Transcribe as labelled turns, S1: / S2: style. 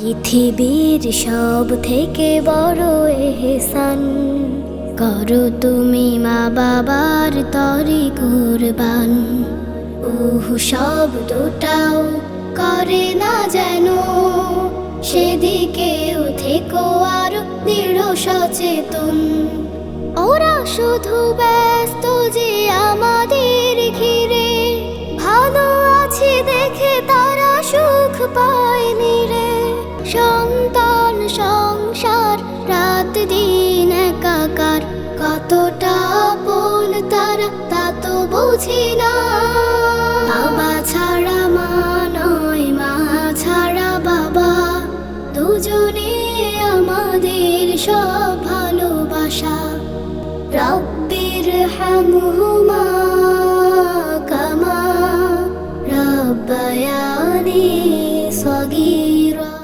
S1: পৃথিবীর সব থেকে বড় এহসান। করো তুমি মা বাবার তরি কুরবান। উহ, সব দুটাও করে না যেন? সেদিকেও থেকো আর দৃঢ় সচেতন। ওরা শুধু ব্যস্ত যে আমাদের ঘিরে। ভালো আছে দেখে তারা সুখ পায়নি রাত দিন একাকার কতটা আপন তারা তা তো বুঝি না। বাবা ছাড়া মা নয়, মা ছাড়া বাবা। দুজনে আমাদের সব ভালোবাসা। রব্বির হামহুমা কামা। রব্বায়ানি সগীরা।